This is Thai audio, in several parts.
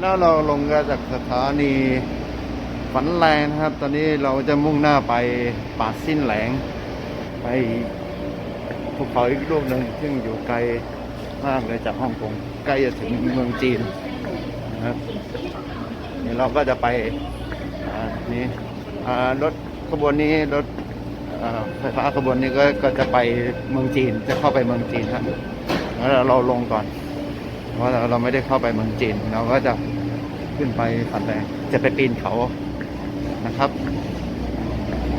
แล้วเราลงมาจากสถานีฝันแรงนะครับ ตอนนี้เราจะมุ่งหน้าไปป่าสิ้นแหลง ไปภูเขาอีกลูกหนึ่งซึ่งอยู่ไกลมากเลยจากฮ่องกงใกล้จะถึงเมืองจีนนะครับนี่เราก็จะไปนี่รถขบวนนี้รถไฟฟ้าขบวนนี้ก็จะไปเมืองจีนจะเข้าไปเมืองจีนครับแล้วเราลงก่อน เพราะเราเราไม่ได้เข้าไปเมืองจีน เราก็จะขึ้นไปฝันแรงจะไปปีนเขานะครับ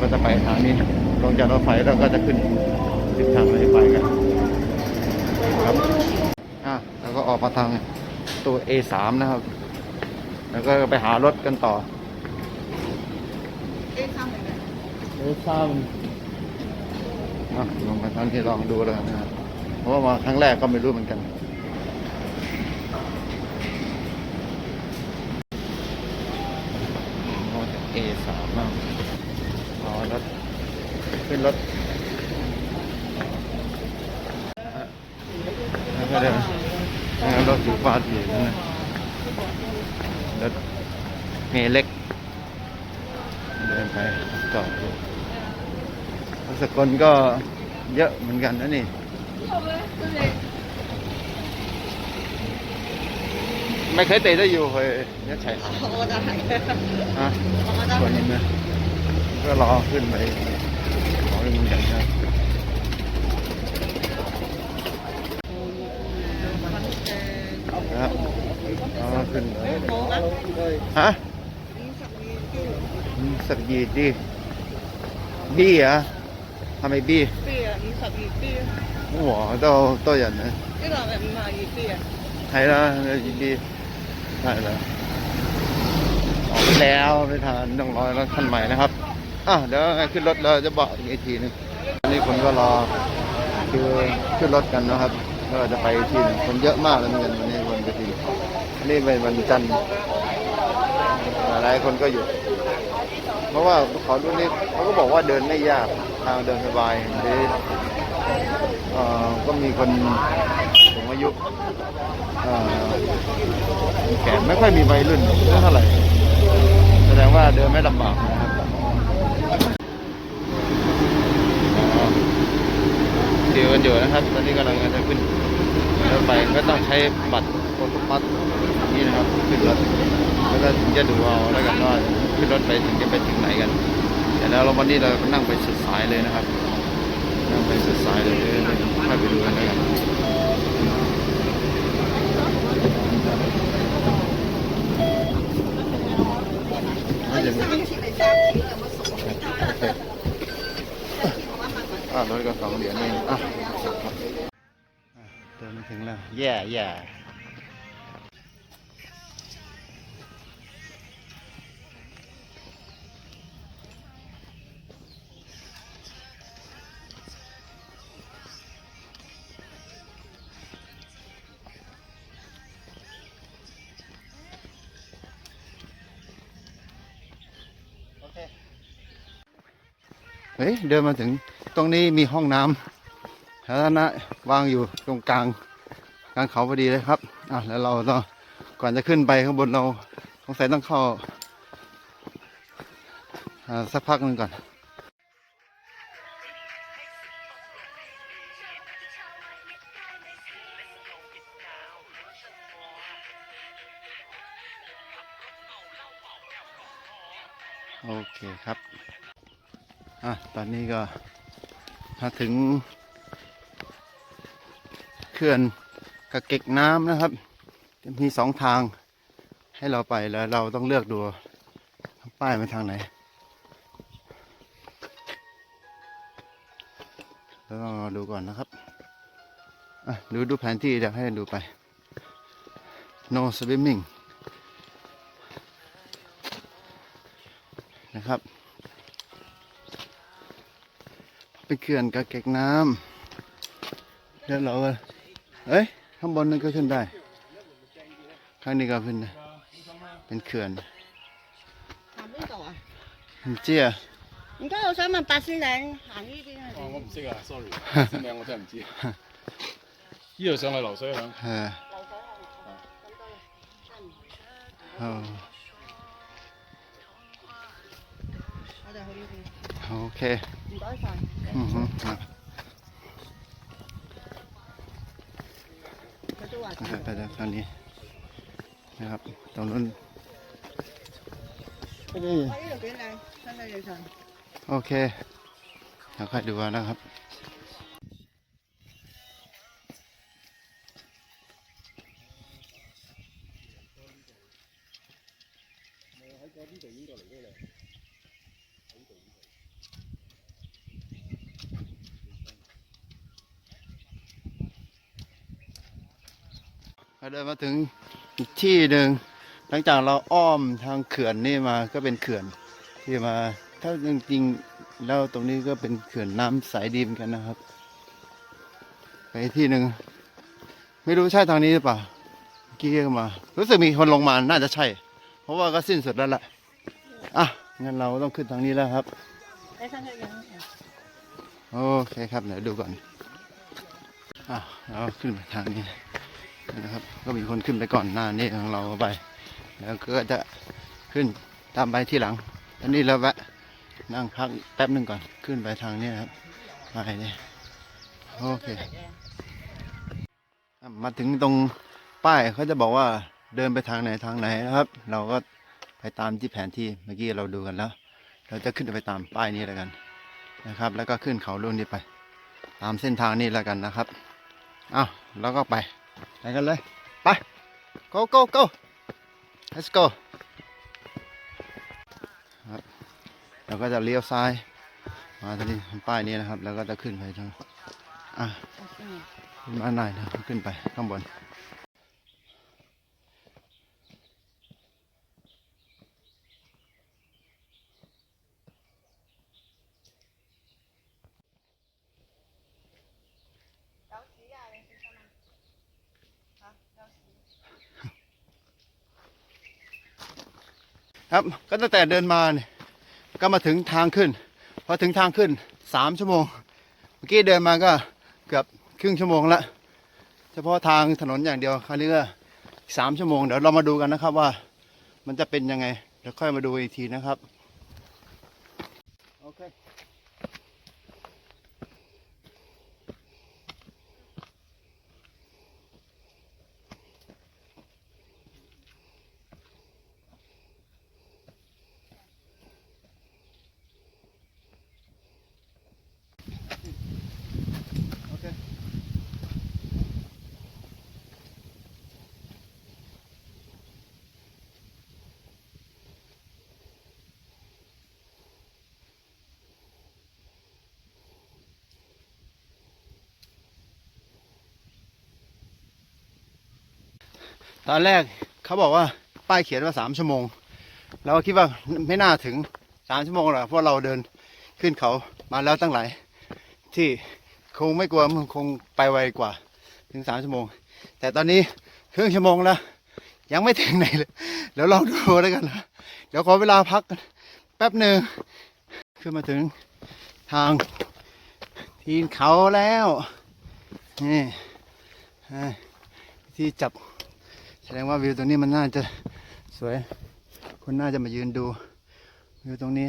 ก็จะไปทางนี้ลงจากรถไฟแล้วก็จะขึ้นทิศทางรถไฟกันครับอะแล้วก็ออกมาทางตัว A3 นะครับ แล้วก็ไปหารถกันต่อ A3 อะลงไปทางที่ลองดูเลยนะครับเพราะว่ามาครั้งแรกก็ไม่รู้เหมือนกัน โมจาก A3 มากอ๋อรถขึ้นรถแล้วก็เดินแล้วรถสีฟ้าสีนั่นนะรถเมเล็ก เดินไปจอดดูสกลก็เยอะเหมือนกันนะนี่ 佢哋都要去一齊行。我觉得系。啊？我觉啊。点？啲。啊！啊！吓？五十二 D。十二 D。B 啊？系咪 B？B 啊，十二 D。哇！都多人啊。呢度系五十二 D 啊？系啦，二 D。 บี้係啦ออกแล้วไม่ทันต้องรอแล้วขั้นใหม่นะครับอะเดี๋ยวขึ้นรถเราจะบอกอีกทีนึงอันนี้คนก็รอคือขึ้นรถกันนะครับก็จะไปที่นึงคนเยอะมากเลยเหมือนกันวันนี้วันกระถิ่นอันนี้เป็นวันจันทร์หลายคนก็อยู่ เพราะว่าเขาลูกนี้เขาก็บอกว่าเดินไม่ยากทางเดินสบายหรือเอ่อก็มีคนสูงอายุเอ่อ แก่ไม่ค่อยมีวัยรุ่นเท่าไหร่ แสดงว่าเดินไม่ลำบากนะครับเดียวกันอยู่นะครับ ตอนนี้กำลังจะขึ้นรถไฟก็ต้องใช้บัตรโฟโต้พัสนี่นะครับขึ้นรถแล้วก็ถึงจะดูเอาแล้วกันว่าขึ้นรถไปถึงจะไปถึงไหนกันแต่แล้วเราวันนี้เรานั่งไปสุดสายเลยนะครับนั่งไปสุด รถก็สองเหรียญเองอะอะเดินมาถึงแล้ว แย่แย่ ฮ้ยเดินมาถึงตรงนี้มีห้องน้ำสาธารณะวางอยู่ตรงกลางกลางเขาพอดีเลยครับอะแล้วเราต้องก่อนจะขึ้นไปข้างบนเราสงสัยต้องเข้าอ่าสักพักหนึ่งก่อนโอเคครับ อะตอนนี้ก็มาถึงเขื่อนกระเก็กน้ำนะครับ มีสองทางให้เราไปแล้วเราต้องเลือกดูป้ายไปทางไหนเราต้องดูก่อนนะครับอะดูดูแผนที่เดี๋ยวให้ดูไป no swimming เป็นเขื่อนกระเก็กน้ำแล้วเราก็เอ้ย ข้างบนนั่นก็ขึ้นได้ ข้างนี้ก็ขึ้นได้เป็นเขื่อน 行边度啊？ 唔知啊，唔该，我想问八仙岭行呢边啊？哦，我唔识啊，sorry，先名我真系唔知。呢度上去流水响，诶，流水啊？咁多啦，差唔多。 ออ 我哋去呢边， โ ไปแล้วคราวนี้นะครับตรงนั้นโอเคเดี๋ยวค่อยดูนะครับ เดินมาถึงอีกที่หนึ่งหลังจากเราอ้อมทางเขื่อนนี่มาก็เป็นเขื่อนที่มา ถ้าจริงๆแล้วตรงนี้ก็เป็นเขื่อนน้ำสายดีมกันนะครับ ไปที่หนึ่งไม่รู้ใช่ทางนี้หรือเปล่าเกี้ยมา รู้สึกมีคนลงมาน่าจะใช่ เพราะว่าก็สิ้นสุดแล้วแหละอะงั้นเราต้องขึ้นทางนี้แล้วครับโอเคครับเดี๋ยวดูก่อนอะเราขึ้นมาทางนี้ นะครับ ก็มีคนขึ้นไปก่อนหน้านี้ของเราไป แล้วก็จะขึ้นตามไปที่หลังอันนี้เราแวะนั่งพักแป๊บหนึ่งก่อนขึ้นไปทางนี้ครับไปเนี่ยโอเค มาถึงตรงป้ายเขาจะบอกว่าเดินไปทางไหนทางไหนนะครับ เราก็ไปตามที่แผนที่เมื่อกี้เราดูกันแล้ว เราจะขึ้นไปตามป้ายนี้แล้วกันนะครับ แล้วก็ขึ้นเขาลูกนี้ไป ตามเส้นทางนี้แล้วกันนะครับอ้าวแล้วก็ไป ไปกันเลย ไป go go go let's go เราก็จะเลี้ยวซ้าย มาที่ป้ายนี้นะครับ แล้วก็จะขึ้นไปทางอะขึ้นมาหน่อยนะขึ้นไปข้างบน ครับก็ตั้งแต่เดินมาเนี่ยก็มาถึงทางขึ้นพอถึงทางขึ้นสามชั่วโมง เมื่อกี้เดินมาก็เกือบครึ่งชั่วโมงละเฉพาะทางถนนอย่างเดียวคราวนี้ก็สามชั่วโมงเดี๋ยวเรามาดูกันนะครับว่ามันจะเป็นยังไงเดี๋ยวค่อยมาดูอีกทีนะครับ ตอนแรกเขาบอกว่าป้ายเขียนว่าสามชั่วโมง เราคิดว่าไม่น่าถึงสามชั่วโมงหรอกเพราะเราเดินขึ้นเขามาแล้วตั้งหลาย ที่คงไม่กลัวมันคงไปไวกว่า ถึงสามชั่วโมง แต่ตอนนี้ครึ่งชั่วโมงแล้ว ยังไม่ถึงไหนเลยเดี๋ยวลองดูแล้วกันนะเดี๋ยวขอเวลาพักแป๊บหนึ่งขึ้นมาถึงทางทีนเขาแล้วนี่ที่จับ แสดงว่าวิวตรงนี้มันน่าจะสวย คุณน่าจะมายืนดูวิวตรงนี้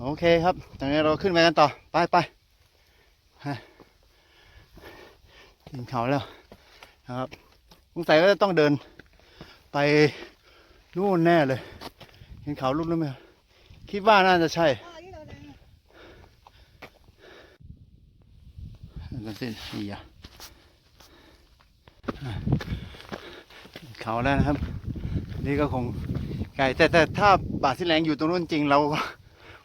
โอเคครับตอนนี้เราขึ้นไปกันต่อ ไปไปถึนเขาแล้วนะครับสงสัยก็จะต้องเดินไปนู่นแน่เลย เห็นเขาลูกนู้นไหมคิดว่าน่าจะใช่นั่นสินี่อะ เขาแล้วนะครับ นี่ก็คงไกลแต่แต่ถ้าบาทที่แรงอยู่ตรงนู้นจริงเรา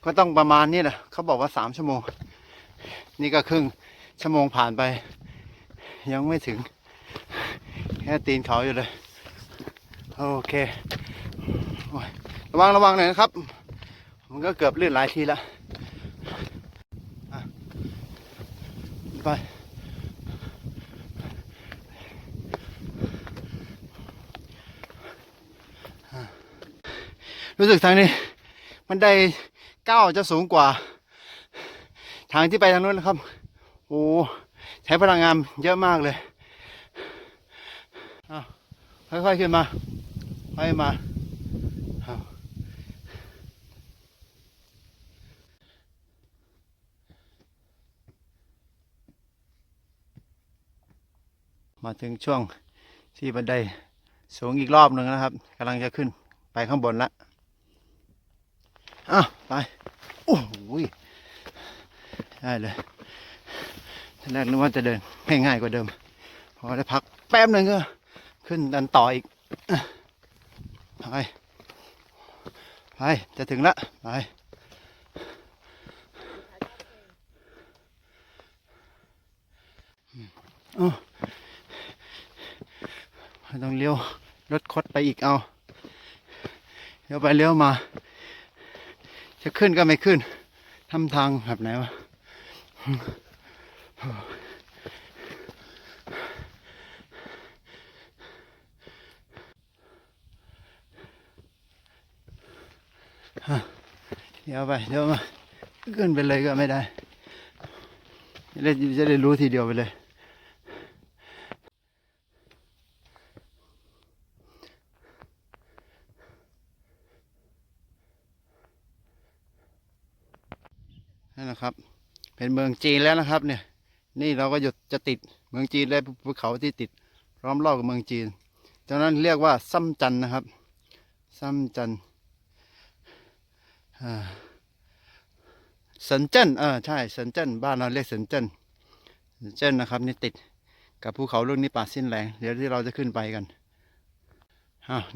ก็ต้องประมาณนี้แหละเขาบอกว่าสามชั่วโมง นี่ก็ครึ่งชั่วโมงผ่านไป ยังไม่ถึง แค่ตีนเขาอยู่เลย โอเคระวังระวังหน่อยนะครับ มันก็เกือบลื่นหลายทีแล้วไป รู้สึกทางนี้ มันได้ก้าวจะสูงกว่า ทางที่ไปทางนู้นนะครับ โอ้ใช้พลังงานเยอะมากเลยอ้าวค่อยๆขึ้นมาไปมาเอามาถึงช่วงที่บันไดสูงอีกรอบหนึ่งนะครับกำลังจะขึ้นไปข้างบนละอ้วไป โอ้โหได้เลยทีแรกนึกว่าจะเดินง่ายๆกว่าเดิม พอได้พักแป๊บหนึ่งก็ขึ้นดันต่ออีกไปไปจะถึงละไปโอ้ต้องเลี้ยวรถคดไปอีกเอาเลี้ยวไปเลี้ยวมา จะขึ้นก็ไม่ขึ้นทำทางแบบไหนวะเดี๋ยวไปเดี๋ยวมาขึ้นไปเลยก็ไม่ได้จะได้จะได้รู้ทีเดียวไปเลย นั่นนะครับ เป็นเมืองจีนแล้วนะครับ เนี่ย นี่เราก็หยุดจะติดเมืองจีนและภูเขาที่ติดล้อมรอบกับเมืองจีนดังนั้นเรียกว่าซ้ำจันนะครับ ซ้ำจันอ่าเซินเจิ้นเออใช่เซินเจิ้นบ้านเราเรียกเซินเจิ้นเซินเจิ้นนะครับ นี่ติดกับภูเขาลูกนี้ป่าสิ้นแรงเดี๋ยวที่เราจะขึ้นไปกัน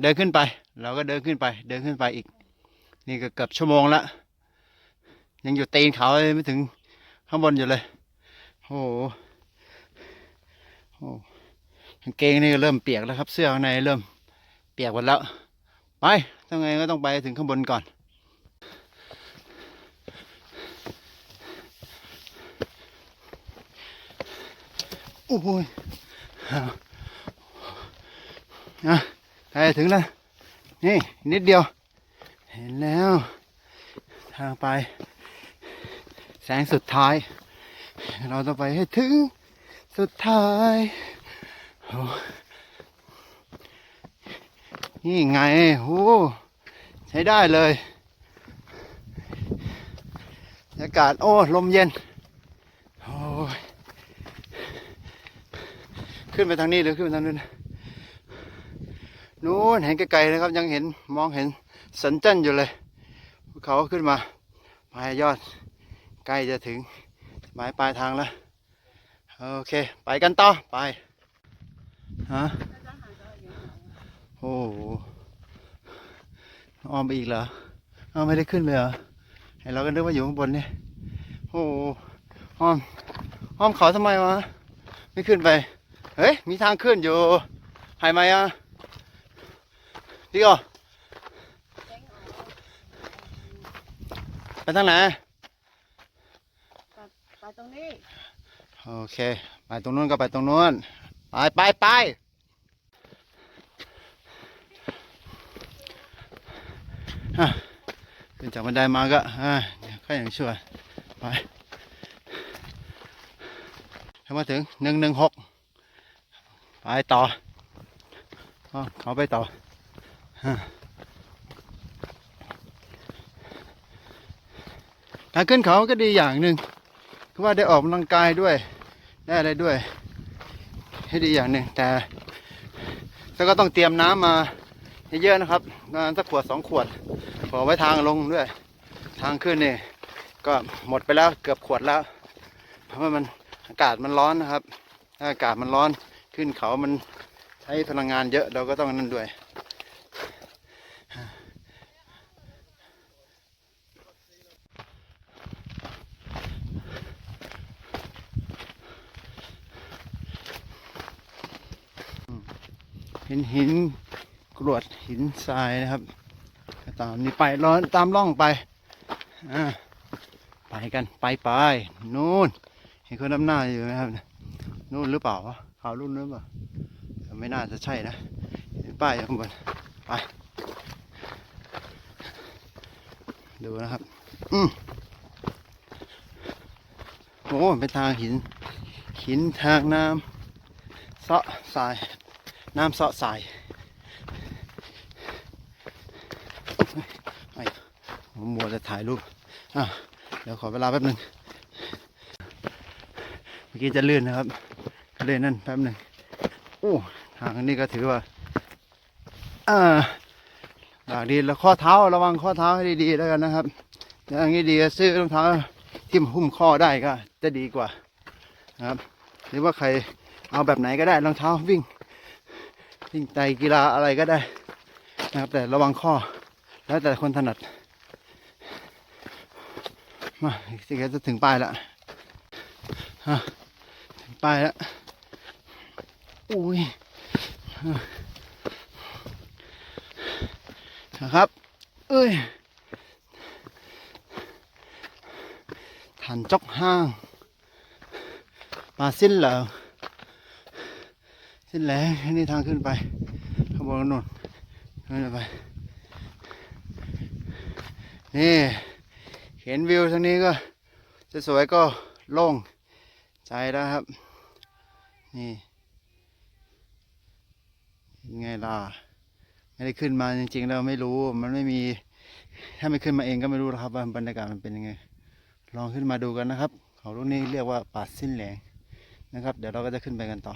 เดินขึ้นไป เราก็เดินขึ้นไป เดินขึ้นไปอีก นี่ก็เกือบชั่วโมงละ ยังอยู่ตีนเขาเลยไม่ถึงข้างบนอยู่เลย โอ้โหโอ้กางเกงนี่ก็เริ่มเปียกแล้วครับ เสื้อข้างในเริ่มเปียกหมดแล้ว ไปต้องไงก็ต้องไปถึงข้างบนก่อนโอ้ยอะใกล้ถึงแล้ว นี่นิดเดียว เห็นแล้ว ทางไป แสงสุดท้าย เราต้องไปให้ถึงสุดท้ายนี่ไงโอ้ใช้ได้เลยบรรยากาศโอ้ลมเย็นโอ้ขึ้นไปทางนี้หรือขึ้นไปทางนู้นนู้นเห็นไกลๆนะครับ ยังเห็นมองเห็นสันเจันอยู่เลยภูเขาขึ้นมาปลายยอด ใกล้จะถึงหมายปลายทางแล้ว โอเค ไปกันต่อ ไป ฮะ โอ้โหอ้อมไปอีกเหรออ้าวไม่ได้ขึ้นไปเหรอให้เราก็นึกว่าอยู่ข้างบนนี่โอ้โหอ้อมอ้อมเขาทำไมวะ ไม่ขึ้นไป เฮ้ย มีทางขึ้นอยู่ให้ไหมอะดีก่อไปทางไหน นี้โอเค ไปตรงนู้นก็ไปตรงนู้น ไปไปไปขึ้นจากบันไดมาก็อ่าก็ยังช่วยไปมาถึงหนึ่งหนึ่งหกไปต่อเขาไปต่อการขึ้นเขาก็ดีอย่างหนึ่ง คือว่าได้ออกกำลังกายด้วย ได้อะไรด้วย ให้ดีอย่างหนึ่งแต่แล้วก็ต้องเตรียมน้ำมาเยอะๆนะครับประมาณสักขวดสองขวดขอไว้ทางลงด้วย ทางขึ้นนี่ก็หมดไปแล้วเกือบขวดแล้ว เพราะว่ามันอากาศมันร้อนนะครับถ้าอากาศมันร้อนขึ้นเขามันใช้พลังงานเยอะเราก็ต้องนั่นด้วย หินหินกรวดหินทรายนะครับตามนี่ไปร้อนตามร่องไปอ่าไปกันไปไปนู่นเห็นคนดำหน้าอยู่ไหมครับนู่นหรือเปล่าขาวรุ่นหรือเปล่าไม่น่าจะใช่นะเห็นป้ายอยู่ข้างบนไปดูนะครับอืมโอ้เป็นทางหินหินทางน้ำเซาะทราย น้ำเสาะสายไอ้ผมมัวจะถ่ายรูปอะเดี๋ยวขอเวลาแป๊บหนึ่งเมื่อกี้จะลื่นนะครับก็เลยนั่นแป๊บหนึ่งโอ้ทางนี้ก็ถือว่าอ่าดีแล้วข้อเท้าระวังข้อเท้าให้ดีๆแล้วกันนะครับอย่างนี้ดีซื้อรองเท้าที่มันหุ้มข้อได้ก็จะดีกว่านะครับ หรือว่าใครเอาแบบไหนก็ได้รองเท้าวิ่ง วิ่งไตกีฬาอะไรก็ได้นะครับ แต่ระวังข้อ แล้วแต่คนถนัด มาสิก็จะถึงป้ายแล้วฮะถึงป้ายแล้วอุ้ยนะครับ เอ้ยฐานจอกห้างมาสิ้นเหรอ สิ้นแล้วนี่ทางขึ้นไปข้างบนนู่นขึ้นไปนี่เห็นวิวทางนี้ก็จะสวยก็โล่งใจแล้วครับ นี่ยังไงล่ะไม่ได้ขึ้นมาจริงๆแล้วไม่รู้มันไม่มีถ้าไม่ขึ้นมาเองก็ไม่รู้หรอกครับว่าบรรยากาศมันเป็นยังไง ลองขึ้นมาดูกันนะครับ เขาลูกนี้เรียกว่าป่าสิ้นแหลงนะครับ เดี๋ยวเราก็จะขึ้นไปกันต่อ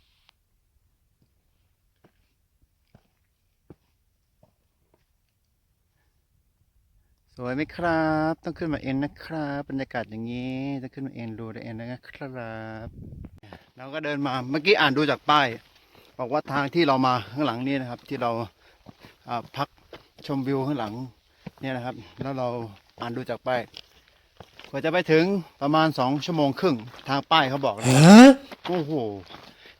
วยไหมครับ ต้องขึ้นมาเองนะครับบรรยากาศอย่างนี้ต้องขึ้นมาเองดูได้เองนะครับเราก็เดินมาเมื่อกี้อ่านดูจากป้าย บอกว่าทางที่เรามาข้างหลังนี่นะครับ ที่เราอ่าพักชมวิวข้างหลังเนี่ยนะครับ แล้วเราอ่านดูจากป้ายกว่าจะไปถึงประมาณสองชั่วโมงครึ่งทางป้ายเขาบอกนะโอ้โห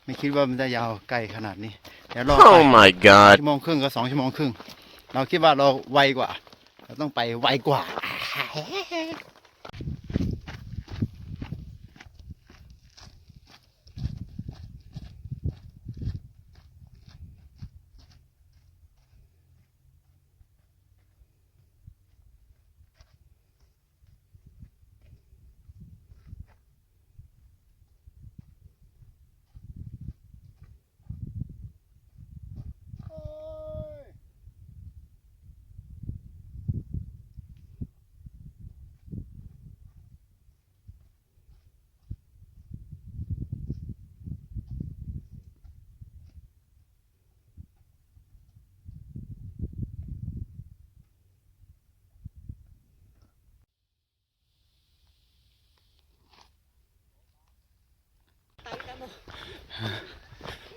ไม่คิดว่ามันจะยาวไกลขนาดนี้เดี๋ยวรอไป Oh my god. ชั่วโมงครึ่งก็สองชั่วโมงครึ่งเราคิดว่าเราไวกว่า เราต้องไปไวกว่า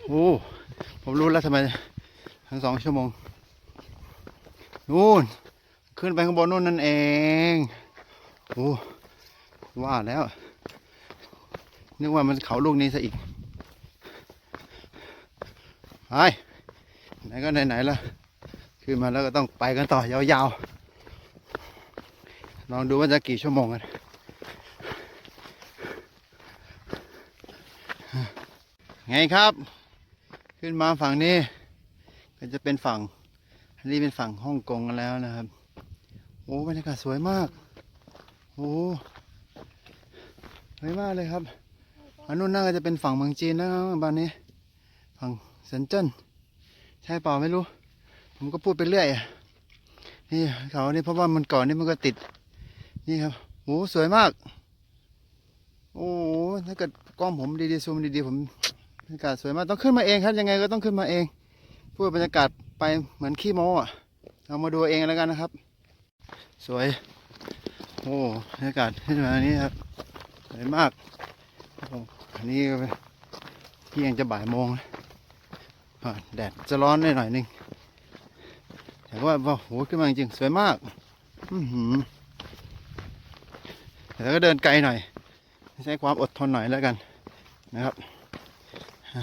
โอ้ผมรู้แล้วทำไมทั้งสองชั่วโมงนู่นขึ้นไปข้างบนนู่นนั่นเองโอ้ว่าแล้ว นึกว่ามันเขาลูกนี้ซะอีกไปไหนก็ไหนๆละขึ้นมาแล้วก็ต้องไปกันต่อยาวๆลองดูว่าจะกี่ชั่วโมงกัน ไงครับ ขึ้นมาฝั่งนี้ก็จะเป็นฝั่งอันนี้เป็นฝั่งฮ่องกงกันแล้วนะครับโอ้บรรยากาศสวยมากโอ้สวยมากเลยครับอันนู้นน่าจะเป็นฝั่งเมืองจีนนะครับบ้านนี้ ฝั่งเซินเจิ้นใช่เปล่าไม่รู้ ผมก็พูดไปเรื่อยอะนี่เขานี่เพราะว่ามันก่อนนี่มันก็ติด นี่ครับโอ้สวยมาก โอ้ถ้าเกิดกล้องผมดีๆซูมดีๆผม บรรยากาศสวยมากต้องขึ้นมาเองครับยังไงก็ต้องขึ้นมาเองพูดบรรยากาศไปเหมือนขี้โม้อะเรามาดูเองแล้วกันนะครับ สวย โอ้บรรยากาศขึ้นมาอันนี้ครับสวยมากอันนี้เที่ยงจะบ่ายโมงแดดจะร้อนหน่อยหนึ่งแต่ว่าว่าโหขึ้นมาจริงสวยมากแต่ก็เดินไกลหน่อย ใช้ความอดทนหน่อยแล้วกันนะครับ อ่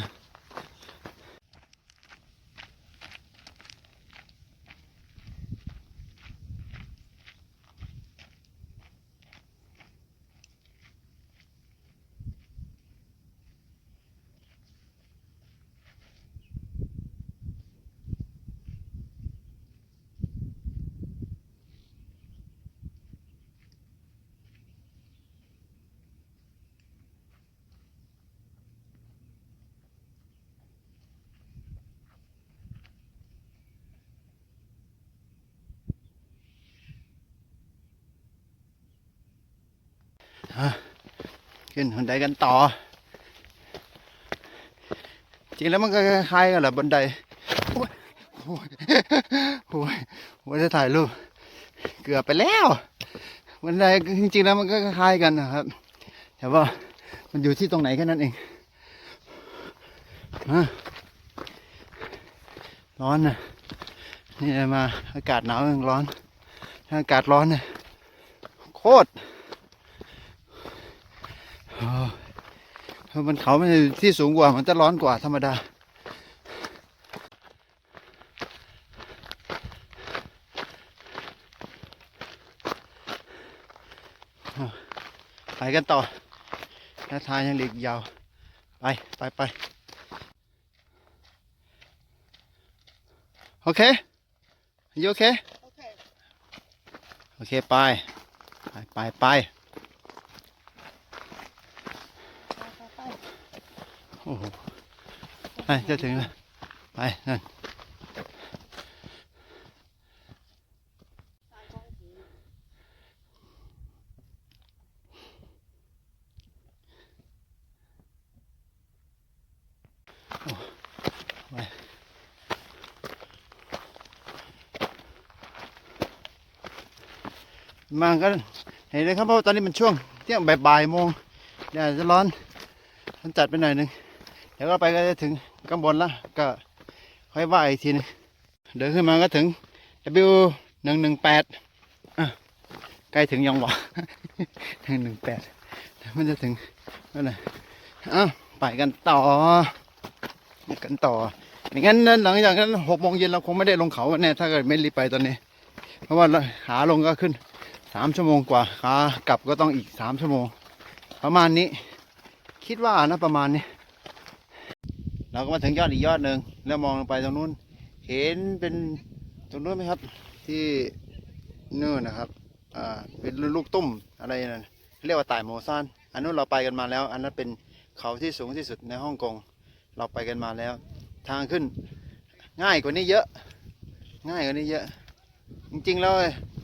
ขึ้นบันไดกันต่อ จริงแล้วมันก็คล้ายกันแหละบันไดโอ้ยโอ้ยโอ้ยว่าจะถ่ายรูปเกือบไปแล้วบันไดจริงๆแล้วมันก็คล้ายกันนะครับ แต่ว่ามันอยู่ที่ตรงไหนแค่นั้นเองร้อนนะนี่มาอากาศหนาวยังร้อนถ้าอากาศร้อนเนี่ยโคตรโอ้ เพราะมันเขามันอยู่ที่สูงกว่ามันจะร้อนกว่าธรรมดา ไปกันต่อและทางยังเหลีกยาว ไป ไปไปโอเคยูโอเค โอเคโอเคไป ไปไปไปไปไปไป โอ้โหไปจะถึงแล้วไปนั่นมาก็เห็นเลยครับเพราะว่าตอนนี้มันช่วงเที่ยงบ่ายๆโมงแดดจะร้อนมันจัดไปหน่อยหนึง ดี๋ยวก็ไปก็จะถึงข้างบนละก็ค่อยว่าอีกทีหนึงเดินขึ้นมาก็ถึง W หนึ่งหนึ่งแปดใกล้ถึงยังวะหนึ่งหนึ่งแปดมันจะถึงนั่นแหละอ้าวไปกันต่อไปกันต่อไม่งั้นหลังจากนั้นหกโมงเย็นเราคงไม่ได้ลงเขาแน่ถ้าเกิดไม่รีบไปตอนนี้ เพราะว่าขาลงก็ขึ้นสามชั่วโมงกว่าขากลับก็ต้องอีกสามชั่วโมง ประมาณนี้ คิดว่านะประมาณนี้ เราก็มาถึงยอดอีกยอดหนึ่งแล้วมองลงไปตรงนู้น เห็นเป็นตรงนู้นไหมครับ ที่นู่นนะครับอ่าเป็นลูกตุ้มอะไรนั่นเรียกว่าต่ายโมซานอันนู้นเราไปกันมาแล้ว อันนั้นเป็นเขาที่สูงที่สุดในฮ่องกงเราไปกันมาแล้ว ทางขึ้นง่ายกว่านี้เยอะ ง่ายกว่านี้เยอะ จริงๆแล้ว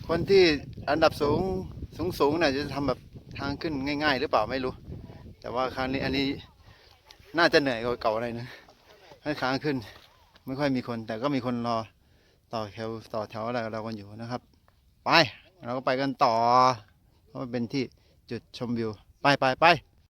คนที่อันดับสูงสูงสูงเนี่ยจะทำแบบทางขึ้นง่าย ๆ หรือเปล่าไม่รู้ แต่ว่าครั้งนี้อันนี้ น่าจะเหนื่อยกว่าเก่าอะไรนะให้ค้างขึ้น ไม่ค่อยมีคน แต่ก็มีคนรอต่อแถวต่อแถวอะไรเรากันอยู่นะครับ ไปเราก็ไปกันต่อเพราะมันเป็นที่จุดชมวิว ไปไปไป